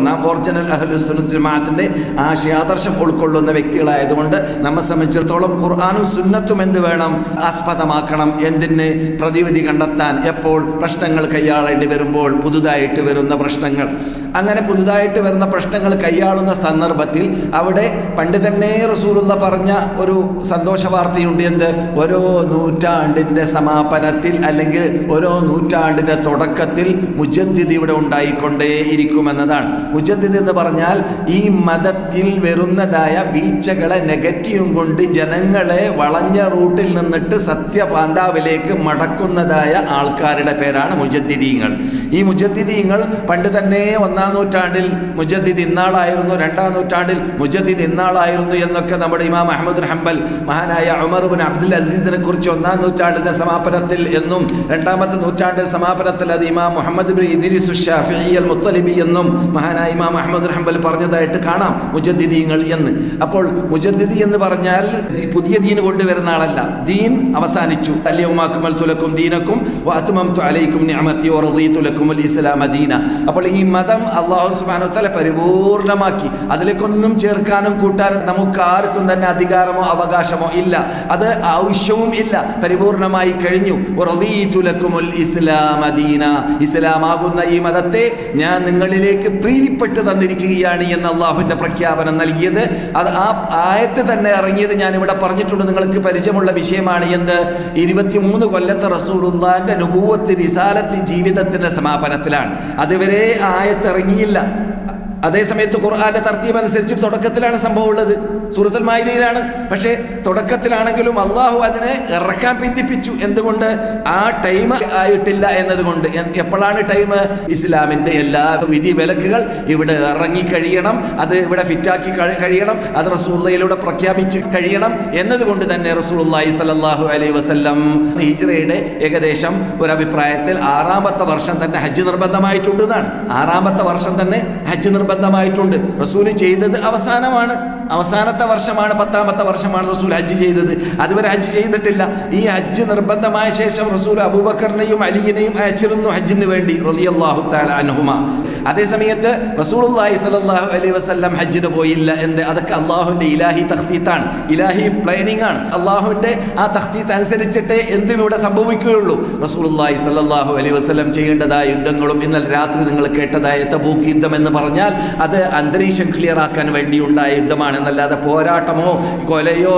നാം ഒറിജിനൽ അഹ്ലുസുന്നത്ത് ജമാഅത്തിന്റെ ആശയാദർശം ഉൾക്കൊള്ളുന്ന വ്യക്തികളായതുകൊണ്ട് നമ്മെ സംബന്ധിച്ചിടത്തോളം ഖുർആാനും സുന്നത്തും എന്ത് വേണം? ആസ്പദമാക്കണം. എന്തിന്? പ്രതിവിധി കണ്ടെത്താൻ. എപ്പോൾ പ്രശ്നങ്ങൾ കൈയാളേണ്ടി വരുമ്പോൾ പുതുതായിട്ട് വരുന്ന പ്രശ്നങ്ങൾ. അങ്ങനെ പുതുതായിട്ട് വരുന്ന പ്രശ്നങ്ങൾ കൈയാളുന്ന സന്ദർഭത്തിൽ അവിടെ പണ്ട് തന്നെ റസൂലുള്ള പറഞ്ഞ ഒരു സന്തോഷ വാർത്തയുണ്ട് എന്ത്? ഓരോ നൂറ്റാണ്ടിന്റെ സമാപനത്തിൽ അല്ലെങ്കിൽ ഓരോ നൂറ്റാണ്ടിന്റെ തുടക്കത്തിൽ മുജദ്ദിദ് ഇവിടെ ഉണ്ടായിക്കൊണ്ടേ ഇരിക്കുമെന്നതാണ് മുജദ്ദിദ് എന്ന് പറഞ്ഞാൽ ഈ മതത്തിൽ വരുന്നതായ വീഴ്ചകളെ നെഗറ്റീവും കൊണ്ട് ജനങ്ങളെ വളഞ്ഞ റൂട്ടിൽ നിന്നിട്ട് സത്യപാന്താവിലേക്ക് മടക്കുന്നതായ ആൾക്കാരുടെ പേരാണ് മുജദ്ദിദീങ്ങൾ ഈ മുജദ്ദിദീങ്ങൾ പണ്ട് തന്നെ ഒന്നാം നൂറ്റാണ്ടിൽ മുജദ്ദിദ് ഇന്നാളായിരുന്നു രണ്ടാം നൂറ്റാണ്ടിൽ മുജദ്ദിദ് ഇന്നാളായിരുന്നു എന്നൊക്കെ നമ്മുടെ ഇമാം അഹമ്മദ് ഹംബൽ മഹാനായ ഉമർ ബിൻ അബ്ദുൽ അസീസിനെ കുറിച്ച് ഒന്നാം നൂറ്റാണ്ടിന്റെ സമാപനത്തിൽ എന്നും രണ്ടാമത്തെ നൂറ്റാണ്ടിന്റെ സമാപനത്തിൽ അത് ഇമാം മുഹമ്മദ് ബിൻ ഇദ്രിസു ഷാഫിഈ അൽ മുത്തലിബി എന്നും മഹാനായ ഇമാം അഹമ്മദ് ഹംബൽ പറഞ്ഞതായിട്ട് കാണാം മുജദ്ദിദീങ്ങൾ എന്ന്. അപ്പോൾ മുജദ്ദിദി എന്ന് പറഞ്ഞാൽ പുതിയ ദീൻ കൊണ്ടുവരുന്ന ആളല്ല. ദീൻ അവസാനിച്ചു. അല്യവുമാക്കുമൽ തുലക്കും ദീനക്കും അലൈക്കും നിഅമതി വറദീതു ലക്കുമുൽ ഇസ്ലാമ ദീന. അപ്പോൾ ഈ മതം അള്ളാഹു സുബ്ഹാനഹു വതആല പരിപൂർണമാക്കി. അതിലേക്കൊന്നും ചേർക്കാനും കൂട്ടാനും നമുക്ക് ആർക്കും തന്നെ അധികാരമോ അവകാശമോ ഇല്ല. അത് ആവശ്യവും ഇല്ല. പരിപൂർണമായി കഴിഞ്ഞു. വറദീതു ലക്കുമുൽ ഇസ്ലാമ ദീന. ഇസ്ലാമാകുന്ന ഈ മതത്തെ ഞാൻ നിങ്ങളിലേക്ക് പ്രീതിപ്പെട്ട് തന്നിരിക്കുകയാണ് എന്ന് അള്ളാഹുവിന്റെ പ്രഖ്യാപനം നൽകിയത്. അത് ആ ആയത്ത് തന്നെ ഇറങ്ങിയത് ഞാനിവിടെ പറഞ്ഞിട്ടുണ്ട്. നിങ്ങൾക്ക് പരിചയമുള്ള വിഷയമാണ് എന്ത്? ഇരുപത്തിമൂന്ന് കൊല്ലത്തെ റസൂറുല്ലാന്റെ നുപൂവത്ത് റിസാലത്ത് ജീവിതത്തിന്റെ സമാപനത്തിലാണ്. അതുവരെ ആയത്ത് അതേ സമയത്ത് ഖുർആന്റെ തർത്തീബ് അനുസരിച്ച് തുടക്കത്തിലാണ് സംഭവം ഉള്ളത്. സൂറത്തുൽ മായിദയിലാണ് പക്ഷേ തുടക്കത്തിലാണെങ്കിലും അള്ളാഹു അതിനെ ഇറക്കാൻ പിന്തിപ്പിച്ചു. എന്തുകൊണ്ട്? ആ ടൈം ആയിട്ടില്ല എന്നതുകൊണ്ട്. എപ്പോഴാണ് ടൈം ഇസ്ലാമിന്റെ എല്ലാ വിധി വിലക്കുകൾ ഇവിടെ ഇറങ്ങി കഴിയണം. അത് ഇവിടെ ഫിറ്റാക്കി കഴി- കഴിയണം. അത് റസൂള്ളയിലൂടെ പ്രഖ്യാപിച്ച് കഴിയണം എന്നതുകൊണ്ട് തന്നെ റസൂലുള്ളാഹി സലാഹു അലൈഹി വസല്ലം ഹിജ്റയുടെ ഏകദേശം ഒരു അഭിപ്രായത്തിൽ ആറാമത്തെ വർഷം തന്നെ ഹജ്ജ് നിർബന്ധമായിട്ടുണ്ട് എന്നാണ്. ആറാമത്തെ വർഷം തന്നെ ഹജ്ജ് നിർബന്ധമായിട്ടുണ്ട് റസൂൽ ചെയ്തത് അവസാനമാണ്. അവസാനത്തെ വർഷമാണ് പത്താമത്തെ വർഷമാണ് റസൂൽ ഹജ്ജ് ചെയ്തത്. അതുവരെ ഹജ്ജ് ചെയ്തിട്ടില്ല. ഈ ഹജ്ജ് നിർബന്ധമായ ശേഷം റസൂൽ അബൂബക്കറിനെയും അലിയിനെയും അയച്ചിരുന്നു ഹജ്ജിന് വേണ്ടി റളിയല്ലാഹു തആല അൻഹുമ. അതേസമയത്ത് റസൂലുള്ളാഹി സ്വല്ലല്ലാഹു അലൈഹി വസല്ലം ഹജ്ജിന് പോയില്ല എന്ത്? അതൊക്കെ അള്ളാഹുവിന്റെ ഇലാഹി തഖ്തീത്താണ്. ഇലാഹി പ്ലാനിങ് ആണ്. അള്ളാഹുവിന്റെ ആ തഖ്തീത്ത് അനുസരിച്ചിട്ടേ എന്തും ഇവിടെ സംഭവിക്കുകയുള്ളൂ. റസൂലുള്ളാഹി സ്വല്ലല്ലാഹു അലൈഹി വസല്ലം ചെയ്യേണ്ടതായ യുദ്ധങ്ങളും ഇന്നലെ രാത്രി നിങ്ങൾ കേട്ടതായ തബൂക്ക് യുദ്ധം എന്ന് പറഞ്ഞാൽ അത് അന്തരീക്ഷം ക്ലിയർ ആക്കാൻ വേണ്ടി ഉണ്ടായ യുദ്ധമാണ്. എന്നല്ലാതെ പോരാട്ടമോ കൊലയോ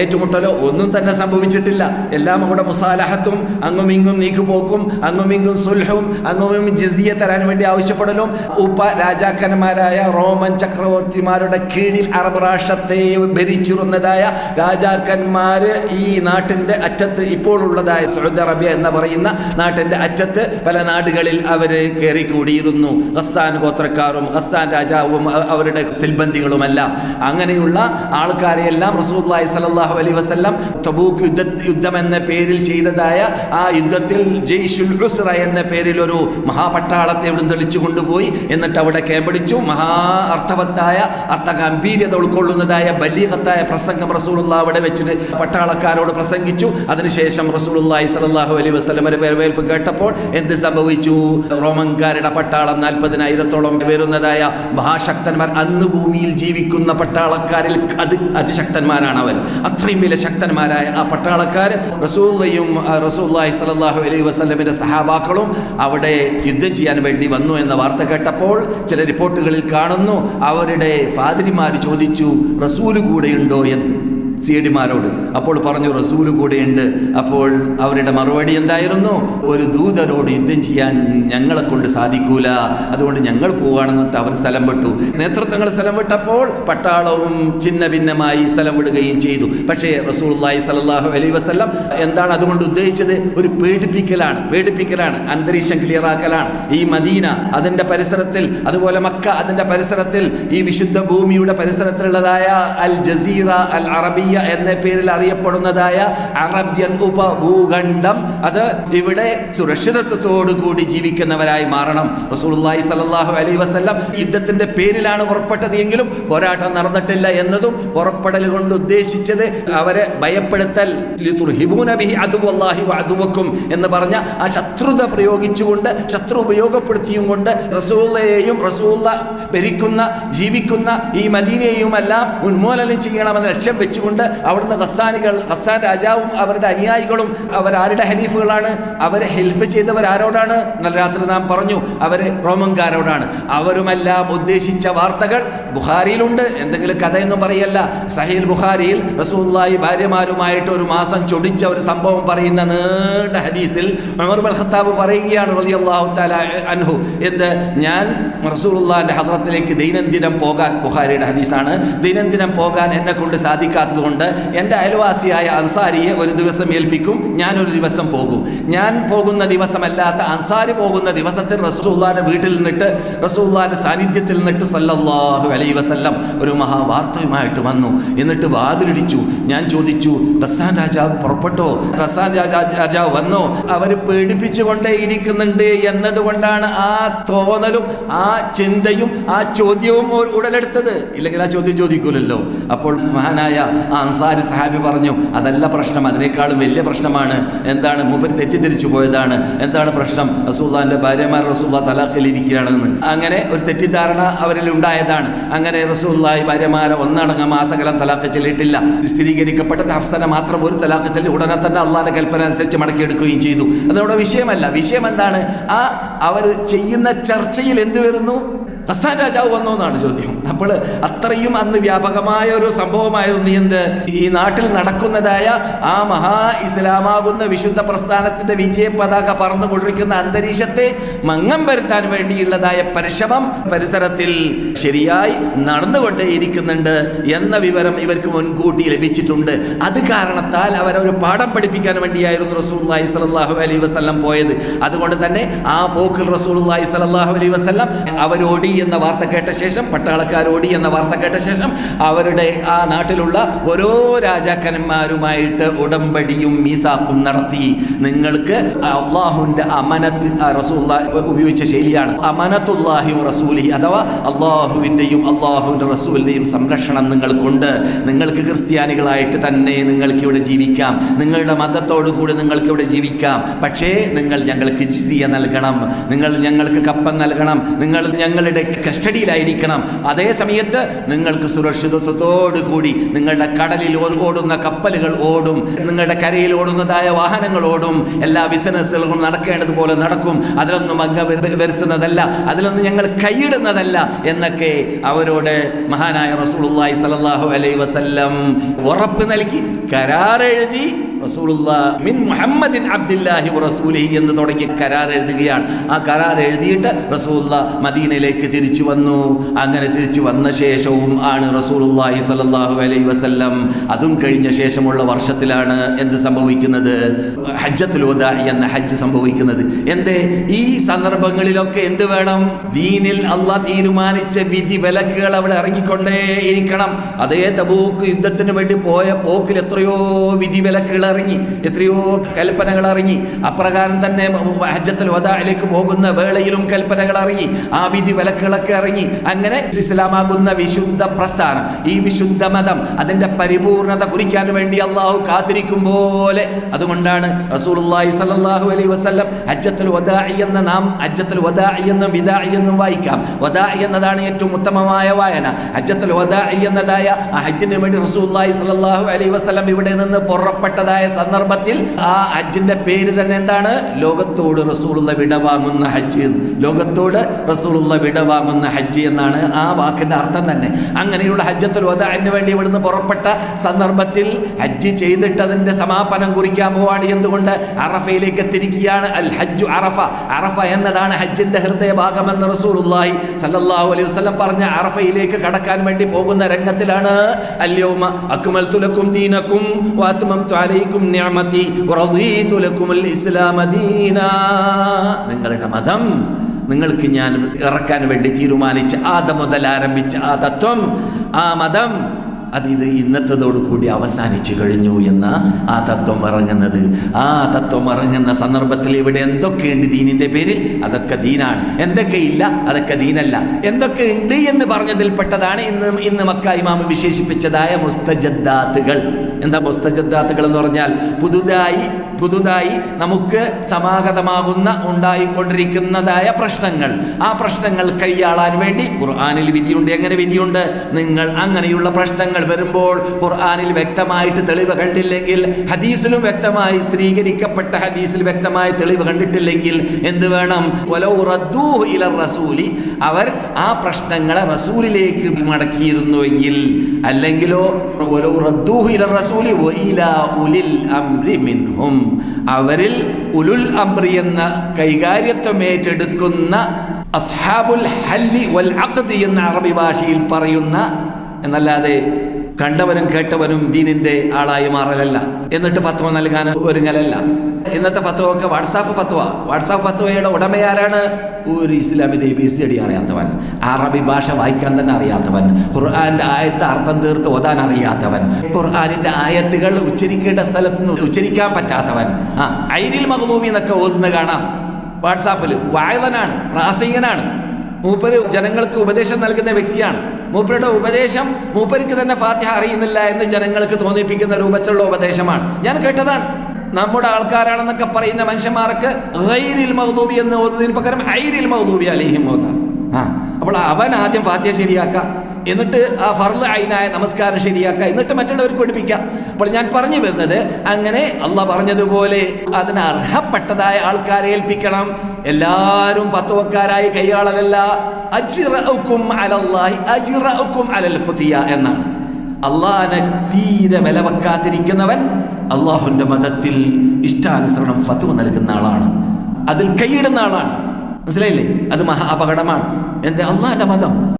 ഏറ്റുമുട്ടലോ ഒന്നും തന്നെ സംഭവിച്ചിട്ടില്ല. എല്ലാം കൂടെ മുസാലഹത്തും അങ്ങും ഇങ്ങും നീക്കുപോക്കും അങ്ങും ഇങ്ങും സുൽഹും അങ്ങും ജിസിയ തരാൻ വേണ്ടി ആവശ്യപ്പെടലും. ഉപ രാജാക്കന്മാരായ റോമൻ ചക്രവർത്തിമാരുടെ കീഴിൽ അറബ് രാഷ്ട്രത്തെ ഭരിച്ചിരുന്നതായ രാജാക്കന്മാർ ഈ നാട്ടിന്റെ അറ്റത്ത് ഇപ്പോൾ ഉള്ളതായ സൗദി അറേബ്യ എന്ന് പറയുന്ന നാട്ടിന്റെ അറ്റത്ത് പല നാടുകളിൽ അവർ കയറി ഹസ്സാൻ ഗോത്രക്കാരും ഹസ്സാൻ രാജാവും അവരുടെ സിൽബന്ദികളുമെല്ലാം അങ്ങനെയുള്ള ആൾക്കാരെയെല്ലാം റസൂദ്ലായി സലല്ലാഹു അലൈഹി വസല്ലം തബൂക്ക് യുദ്ധ യുദ്ധം എന്ന പേരിൽ ചെയ്തതായ ആ യുദ്ധത്തിൽ ജയ്ഷുൽ ഉസ്ര എന്ന പേരിൽ ഒരു മഹാപട്ടാളത്തെ ഇവിടെ തെളിച്ചു കൊണ്ടുപോയി എന്നിട്ട് അവിടെ കേമ്പടിച്ചു. മഹാ അർത്ഥവത്തായ അർത്ഥ അർത്ഥഗംഭീര്യത ഉൾക്കൊള്ളുന്നതായ ബലീഹത്തായ പ്രസംഗം റസൂലുള്ള അവിടെ വെച്ചിട്ട് പട്ടാളക്കാരോട് പ്രസംഗിച്ചു. അതിനുശേഷം റസൂലുള്ളാഹി സ്വല്ലല്ലാഹു അലൈ വസല്ലമയുടെ വരവേൽപ്പ് കേട്ടപ്പോൾ എന്ത് സംഭവിച്ചു? റോമൻകാരുടെ പട്ടാളം നാൽപ്പതിനായിരത്തോളം വരുന്നതായ മഹാശക്തന്മാർ അന്ന് ഭൂമിയിൽ ജീവിക്കുന്ന പട്ടാളക്കാരിൽ അത് അതിശക്തന്മാരാണ് അവർ അത്രയും വലിയ ശക്തന്മാരായ ആ പട്ടാളക്കാർ റസൂള്ളയും റസൂല്ലാഹി സലാഹു അലൈഹി വസ്ലമിന്റെ സഹാബാക്കളും അവിടെ യുദ്ധം ചെയ്യാൻ വേണ്ടി വന്നു എന്ന വാർത്ത കേട്ടപ്പോൾ ചില റിപ്പോർട്ടുകളിൽ കാണുന്നു അവരുടെ ഫാദരിമാർ ചോദിച്ചു റസൂൽ കൂടെയുണ്ടോ? എന്ന്. സി ഡിമാരോട്. അപ്പോൾ പറഞ്ഞു റസൂൽ കൂടെയുണ്ട്. അപ്പോൾ അവരുടെ മറുപടി എന്തായിരുന്നു? ഒരു ദൂതരോട് യുദ്ധം ചെയ്യാൻ ഞങ്ങളെ കൊണ്ട് സാധിക്കൂല. അതുകൊണ്ട് ഞങ്ങൾ പോവുകയാണെന്ന് അവർ സ്ഥലം വിട്ടു. നേതൃത്വങ്ങൾ സ്ഥലം വിട്ടപ്പോൾ പട്ടാളവും ചിന്ന ഭിന്നമായി സ്ഥലം വിടുകയും ചെയ്തു. പക്ഷേ റസൂള്ളി സലാഹു അലൈ വസ്ലം എന്താണ് അതുകൊണ്ട് ഉദ്ദേശിച്ചത്? ഒരു പേടിപ്പിക്കലാണ്. പേടിപ്പിക്കലാണ്. അന്തരീക്ഷം ക്ലിയറാക്കലാണ്. ഈ മദീന അതിന്റെ പരിസരത്തിൽ അതുപോലെ മക്ക അതിന്റെ പരിസരത്തിൽ ഈ വിശുദ്ധ ഭൂമിയുടെ പരിസരത്തിലുള്ളതായ അൽ ജസീറ അൽ അറബിയ അറബിയ എന്ന പേരിൽ അറിയപ്പെടുന്നതായ അറബ്യൻ ഉപഭൂഖണ്ഡം അത് ഇവിടെ സുരക്ഷിതത്വത്തോടു കൂടി ജീവിക്കുന്നവരായി മാറണം. റസൂലുള്ളാഹി സ്വല്ലല്ലാഹു അലൈഹി വസല്ലം യുദ്ധത്തിന്റെ പേരിലാണ് പുറപ്പെട്ടത് എങ്കിലും പോരാട്ടം നടന്നിട്ടില്ല എന്നതും പുറപ്പെടൽ കൊണ്ട് ഉദ്ദേശിച്ചത് അവരെ ഭയപ്പെടുത്തൽ. വഅദുവക്കും എന്ന് പറഞ്ഞ ആ ശത്രുത പ്രയോഗിച്ചുകൊണ്ട് ശത്രു ഉപയോഗപ്പെടുത്തിയും കൊണ്ട് റസൂലയെയും റസൂല ഭരിക്കുന്ന ജീവിക്കുന്ന ഈ മദീനയെയുമെല്ലാം ഉന്മൂലനം ചെയ്യണമെന്ന് ലക്ഷ്യം വെച്ചുകൊണ്ട് അവിടുന്ന് ഖസ്സാനികൾ ഹസ്സാൻ രാജാവും അവരുടെ അനുയായികളും അവരാരുടെ ഹലീഫുകളാണ്? അവരെ ഹെൽഫ് ചെയ്തവർ ആരോടാണ്? നല്ല രാത്രി നാം പറഞ്ഞു അവർ റോമൻകാരോടാണ്. അവരുമെല്ലാം ഉദ്ദേശിച്ച വാർത്തകൾ ബുഹാരിയിലുണ്ട് എന്തെങ്കിലും കഥയൊന്നും പറയല്ല. സഹീൽ ബുഖാരിയിൽ റസൂല്ലായി ഭാര്യമാരുമായിട്ട് ഒരു മാസം ചൊടിച്ച ഒരു സംഭവം പറയുന്ന നീണ്ട ഹദീസിൽ ഉമർ ബൽ ഖത്താബ് പറയുകയാണ് റളിയല്ലാഹു തആല അൻഹു. എന്ത്? ഞാൻ റസൂലുള്ളാഹിന്റെ ഹദ്രത്തിലേക്ക് ദൈനംദിനം പോകാൻ ബുഹാരിയുടെ ഹദീസാണ് ദൈനംദിനം പോകാൻ എന്നെ കൊണ്ട് സാധിക്കാത്തതുകൊണ്ട് എന്റെ അയൽവാസിയായ അൻസാരിയെ ഒരു ദിവസം ഏൽപ്പിക്കും ഞാനൊരു ദിവസം പോകും. ഞാൻ പോകുന്ന ദിവസമല്ലാത്ത അൻസാരി പോകുന്ന ദിവസത്തിൽ റസൂള്ളാന്റെ വീട്ടിൽ നിന്നിട്ട് റസൂള്ളാന്റെ സാന്നിധ്യത്തിൽ നിന്നിട്ട് സല്ലല്ലാഹു വസല്ലം ഒരു മഹാവാർത്തയുമായിട്ട് വന്നു. എന്നിട്ട് വാതിലിടിച്ചു. ഞാൻ ചോദിച്ചു റസാൻ രാജാവ് പുറപ്പെട്ടോ? റസാൻ രാജാ രാജാവ് വന്നോ? അവർ പേടിപ്പിച്ചുകൊണ്ടേ ഇരിക്കുന്നുണ്ട് എന്നതുകൊണ്ടാണ് ആ തോന്നലും ആ ചിന്തയും ആ ചോദ്യവും ഉടലെടുത്തത്. ഇല്ലെങ്കിൽ ആ ചോദ്യം ചോദിക്കൂലല്ലോ. അപ്പോൾ മഹാനായ ആ അൻസാരി സഹാബി പറഞ്ഞു അതല്ല പ്രശ്നം അതിനേക്കാളും വലിയ പ്രശ്നമാണ്. എന്താണ് മുമ്പിൽ തെറ്റിദ്ധരിച്ചു പോയതാണ്. എന്താണ് പ്രശ്നം? റസൂല്ലാന്റെ ഭാര്യമാർ റസൂല്ല തലാഖിൽ ഇരിക്കുകയാണെന്ന്. അങ്ങനെ ഒരു തെറ്റിദ്ധാരണ അവരിൽ ഉണ്ടായതാണ് അങ്ങനെ റസൂല്ലായി ഭാര്യമാരെ ഒന്നടങ്ങ മാസകലം തലാഖ് ചെല്ലിയിട്ടില്ല. സ്ഥിരീകരിക്കപ്പെട്ട ഹഫ്സന മാത്രം ഒരു തലാഖ് ചെല്ലി ഉടനെ തന്നെ അള്ളാന്റെ കൽപ്പന അനുസരിച്ച് മടക്കിയെടുക്കുകയും ചെയ്തു. അതോടെ വിഷയമല്ല. വിഷയം എന്താണ്? ആ അവർ ചെയ്യുന്ന ചർച്ചയിൽ എന്ത് വരുന്നു? ഹസാൻ രാജാവ് വന്നോ എന്നാണ് ചോദ്യം. അപ്പോൾ അത്രയും അന്ന് വ്യാപകമായ ഒരു സംഭവമായിരുന്നു എന്ത്? ഈ നാട്ടിൽ നടക്കുന്നതായ ആ മഹാ ഇസ്ലാമാകുന്ന വിശുദ്ധ പ്രസ്ഥാനത്തിന്റെ വിജയ പതാക പറന്നുകൊണ്ടിരിക്കുന്ന അന്തരീക്ഷത്തെ മങ്ങം വരുത്താൻ വേണ്ടിയുള്ളതായ പരിശ്രമം പരിസരത്തിൽ ശരിയായി നടന്നുകൊണ്ടേയിരിക്കുന്നുണ്ട് എന്ന വിവരം ഇവർക്ക് മുൻകൂട്ടി ലഭിച്ചിട്ടുണ്ട്. അത് കാരണത്താൽ അവരൊരു പാഠം പഠിപ്പിക്കാൻ വേണ്ടിയായിരുന്നു റസൂൽ സലാഹു അലൈ വസ്ലം പോയത്. അതുകൊണ്ട് തന്നെ ആ പോക്കിൽ റസൂൽ സലാഹു അലൈ വസ്ലം അവരോടി എന്ന വാർത്ത കേട്ട ശേഷം പട്ടാളക്കാരോടി എന്ന വാർത്ത കേട്ട ശേഷം അവരുടെ ആ നാട്ടിലുള്ള ഓരോ രാജാക്കന്മാരുമായിട്ട് ഉടമ്പടിയും മീസാക്കും നടത്തി. നിങ്ങൾക്ക് അള്ളാഹുന്റെ അമനത്ത് റസൂല്ല ഉപയോഗിച്ച ശൈലിയാണ്. അമനത്തുല്ലാഹി റസൂലി അഥവാ അള്ളാഹുവിന്റെയും അള്ളാഹുവിന്റെ റസൂലിന്റെയും സംരക്ഷണം നിങ്ങൾക്കുണ്ട്. നിങ്ങൾക്ക് ക്രിസ്ത്യാനികളായിട്ട് തന്നെ നിങ്ങൾക്ക് ഇവിടെ ജീവിക്കാം. നിങ്ങളുടെ മതത്തോടു കൂടി നിങ്ങൾക്ക് ഇവിടെ ജീവിക്കാം. പക്ഷേ നിങ്ങൾ ഞങ്ങൾക്ക് ജിസിയ നൽകണം. നിങ്ങൾ ഞങ്ങൾക്ക് കപ്പം നൽകണം. നിങ്ങൾ ഞങ്ങളുടെ കസ്റ്റഡിയിലായിരിക്കണം. അതേ സമയത്ത് നിങ്ങൾക്ക് സുരക്ഷിതത്വത്തോടു കൂടി നിങ്ങളുടെ കടലിൽ ഓടുന്ന കപ്പലുകൾ ഓടും നിങ്ങളുടെ കരയിൽ ഓടുന്നതായ വാഹനങ്ങൾ ഓടും എല്ലാ ബിസിനസ്സുകളും നടക്കേണ്ടതുപോലെ നടക്കും. അതിലൊന്നും അംഗ വരു- വരുത്തുന്നതല്ല അതിലൊന്നും ഞങ്ങൾ കൈയിടുന്നതല്ല എന്നൊക്കെ അവരോട് മഹാനായ റസൂലുള്ളാഹി സ്വല്ലല്ലാഹു അലൈഹി വസല്ലം ഉറപ്പ് നൽകി കരാറെഴുതി മിൻ മുഹമ്മദിൻ അബ്ദുല്ലാഹി റസൂലിഹി എന്ന് തുടങ്ങി കരാർ എഴുതുകയാണ്. ആ കരാർ എഴുതിയിട്ട് റസൂല്ല മദീനയിലേക്ക് തിരിച്ചു വന്നു. അങ്ങനെ തിരിച്ചു വന്ന ശേഷവും ആണ് റസൂലുള്ളാഹി സലാഹു അലൈഹി വസല്ലം അതും കഴിഞ്ഞ ശേഷമുള്ള വർഷത്തിലാണ് എന്ത് സംഭവിക്കുന്നത്? ഹജ്ജത്തുൽ വദാഇ എന്ന ഹജ്ജ് സംഭവിക്കുന്നത്. എന്തേ? ഈ സന്ദർഭങ്ങളിലൊക്കെ എന്ത് വേണം? ദീനിൽ അള്ളാഹ് തീരുമാനിച്ച വിധി വിലക്കുകൾ അവിടെ ഇറങ്ങിക്കൊണ്ടേ ഇരിക്കണം അതേ തബൂക്ക് യുദ്ധത്തിന് വേണ്ടി പോയ പോക്കിൽ എത്രയോ വിധി വിലക്കുകൾ ഇറങ്ങി എത്രയോ കൽപ്പനകൾ ഇറങ്ങി അപ്രകാരം തന്നെ ഹജ്ജത്തിൽ വദായിലേക്ക് പോകുന്ന വേളയിലും കൽപ്പനകൾ ഇറങ്ങി ആ വിധി വിലക്കുകളൊക്കെ ഇറങ്ങി. അങ്ങനെ ഇസ്ലാമാകുന്ന വിശുദ്ധ പ്രസ്ഥാനം ഈ വിശുദ്ധ മതം അതിന്റെ പരിപൂർണത കുറിക്കാൻ വേണ്ടി അള്ളാഹു കാത്തിരിക്കും പോലെ. അതുകൊണ്ടാണ് റസൂലുള്ളാഹി സ്വല്ലല്ലാഹു അലൈഹി വസല്ലം ഹജ്ജത്തുൽ വദാഇ എന്ന നാം ഹജ്ജത്തുൽ വദാഇ എന്നും വിദാഇ എന്നും വായിക്കാം. വദാഇ എന്നതാണ് ഏറ്റവും ഉത്തമമായ വായന. ഹജ്ജത്തുൽ വദാഇ എന്നതായ ആ ഹജ്ജിന് വേണ്ടി റസൂലുള്ളാഹി സ്വല്ലല്ലാഹു അലൈഹി വസല്ലം ഇവിടെ നിന്ന് പുറപ്പെട്ടതായ സന്ദർഭത്തിൽ ആ ഹജ്ജിന്റെ പേര് തന്നെ എന്താണ്? ലോകത്തോട് റസൂളുള്ള വിട വാങ്ങുന്ന ഹജ്ജ്. ലോകത്തോട് റസൂളുള്ള വിട വാങ്ങുന്ന ഹജ്ജ് എന്നാണ് ആ വാക്കിന്റെ അർത്ഥം തന്നെ. അങ്ങനെയുള്ള ഹജ്ജത്തുൽ വദാഇന് വേണ്ടി ഇവിടുന്ന് പുറപ്പെട്ട സന്ദർഭത്തിൽ ഹജ്ജ് ചെയ്തിട്ട് അതിന്റെ സമാപനം കുറിക്കാൻ പോവാണ് എന്തുകൊണ്ട്? അറഫയിലേക്ക് എത്തിരിക്കുകയാണ് അൽ ഹജ്ജു അറഫ. അറഫ എന്നതാണ് ഹജ്ജിന്റെ ഹൃദയഭാഗമെന്ന് റസൂലുള്ളാഹി സല്ലല്ലാഹു അലൈഹി വസല്ലം പറഞ്ഞ അറഫയിലേക്ക് കടക്കാൻ വേണ്ടി പോകുന്ന രംഗത്തിലാണ്. അല്യോമ അക്മൽതു ലക്കും ദീനക്കും വഅത്മംതു അലൈക്കും നിഅമതി വറദീതു ലക്കുമുൽ ഇസ്ലാമ ദീനാ. നിങ്ങളുടെ മതം നിങ്ങൾക്ക് ഞാൻ ഇറക്കാൻ വേണ്ടി തീരുമാനിച്ച ആദം മുതൽ ആരംഭിച്ച ആ തത്വം ആ മതം അത് ഇത് ഇന്നത്തതോടുകൂടി അവസാനിച്ചു കഴിഞ്ഞു എന്ന ആ തത്വം ഇറങ്ങുന്നത്. ആ തത്വം ഇറങ്ങുന്ന സന്ദർഭത്തിൽ ഇവിടെ എന്തൊക്കെയുണ്ട് ദീനിന്റെ പേരിൽ? അതൊക്കെ ദീനാണ്. എന്തൊക്കെ ഇല്ല അതൊക്കെ ദീനല്ല. എന്തൊക്കെ ഉണ്ട് എന്ന് പറഞ്ഞതിൽപ്പെട്ടതാണ് ഇന്ന് ഇന്ന് മക്ക ഇമാമ് വിശേഷിപ്പിച്ചതായ മുസ്തജദ്ദാത്തുകൾ. എന്താ മുസ്തജദ്ദാത്തുകൾ എന്ന് പറഞ്ഞാൽ പുതുതായി പുതുതായി നമുക്ക് സമാഗതമാകുന്ന ഉണ്ടായിക്കൊണ്ടിരിക്കുന്നതായ പ്രശ്നങ്ങൾ. ആ പ്രശ്നങ്ങൾ കൈയാളാൻ വേണ്ടി ഖുർആാനിൽ വിധിയുണ്ട്. എങ്ങനെ വിധിയുണ്ട്? നിങ്ങൾ അങ്ങനെയുള്ള പ്രശ്നങ്ങൾ വരുമ്പോൾ ഖുർആാനിൽ വ്യക്തമായിട്ട് തെളിവ് കണ്ടില്ലെങ്കിൽ ഹദീസിലും വ്യക്തമായി സ്ത്രീകരിക്കപ്പെട്ട ഹദീസിൽ വ്യക്തമായി തെളിവ് കണ്ടിട്ടില്ലെങ്കിൽ എന്ത് വേണം? ഇല റസൂലി. അവർ ആ പ്രശ്നങ്ങളെ റസൂലിലേക്ക് മടക്കിയിരുന്നുവെങ്കിൽ അല്ലെങ്കിലോ ഇല റസൂലി ഉലിൽ അംരി മിൻഹും. അവരിൽ ഉലുൽ അംറി എന്ന കൈകാര്യത്വം ഏറ്റെടുക്കുന്ന അസ്ഹാബുൽ ഹല്ലി വൽ അഖദി എന്ന അറബി ഭാഷയിൽ പറയുന്ന എന്നല്ലാതെ കണ്ടവനും കേട്ടവനും ദീനിന്റെ ആളായി മാറലല്ല. എന്നിട്ട് ഫത്വ നൽകാൻ ഒരുങ്ങലല്ല. ഇന്നത്തെ ഫത്വ ഒക്കെ വാട്സാപ്പ് ഫത്വ. വാട്സാപ്പ് ഫത്വയുടെ ഉടമയാരാണ്? ഒരു ഇസ്ലാമിന്റെ എ ബി സി അടി അറിയാത്തവൻ. അറബി ഭാഷ വായിക്കാൻ തന്നെ അറിയാത്തവൻ. ഖുർആാന്റെ ആയത്ത് അർത്ഥം തീർത്ത് ഓതാൻ അറിയാത്തവൻ. ഖുർആാനിന്റെ ആയത്തുകൾ ഉച്ചരിക്കേണ്ട സ്ഥലത്ത് നിന്ന് ഉച്ചരിക്കാൻ പറ്റാത്തവൻ. ആ ഐരിൽ മഹബൂബി എന്നൊക്കെ ഓതുന്ന കാണാം. വാട്സാപ്പിൽ വായവനാണ് പ്രാസംഗികനാണ്. മൂപ്പര് ജനങ്ങൾക്ക് ഉപദേശം നൽകുന്ന വ്യക്തിയാണ്. മൂപ്പരുടെ ഉപദേശം മൂപ്പർക്ക് തന്നെ ഫാത്തിഹ അറിയുന്നില്ല എന്ന് ജനങ്ങൾക്ക് തോന്നിപ്പിക്കുന്ന രൂപത്തിലുള്ള ഉപദേശമാണ്. ഞാൻ കേട്ടതാണ്. നമ്മുടെ ആൾക്കാരാണെന്നൊക്കെ പറയുന്ന മനുഷ്യന്മാർക്ക് ഗൈരിൽ മൗദൂബി എന്ന് ഓതുന്നതിന് പകരം ഐരിൽ മൗദൂബി അലിഹിം ഓതാം. ആ അപ്പോൾ അവൻ ആദ്യം ഫാത്തിഹ ശരിയാക്കുക എന്നിട്ട് ആ ഫർദ് അയിനായ നമസ്കാരം ശരിയാക്കുക എന്നിട്ട് മറ്റുള്ളവർക്ക് പഠിപ്പിക്കാം. അപ്പോൾ ഞാൻ പറഞ്ഞു വരുന്നത് അങ്ങനെ അള്ളാഹ് പറഞ്ഞതുപോലെ അതിന് അർഹപ്പെട്ടതായ ആൾക്കാരെ ഏൽപ്പിക്കണം. എല്ലാവരും ഫത്വക്കാരായി കൈയാളകല്ല. അജിറക്കും അലല്ലാഹി അജിറക്കും അലൽ ഫുതിയ എന്നാണ്. അള്ളാഹിനെ തീരെ വില വെക്കാതിരിക്കുന്നവൻ അള്ളാഹുവിന്റെ മതത്തിൽ ഇഷ്ടാനുസരണം ഫത്വ നൽകുന്ന ആളാണ്. അതിൽ കൈയിടുന്ന ആളാണ്. മനസ്സിലായില്ലേ? അത് മഹാ അപകടമാണ്. എന്താ? അള്ളാഹിന്റെ മതം.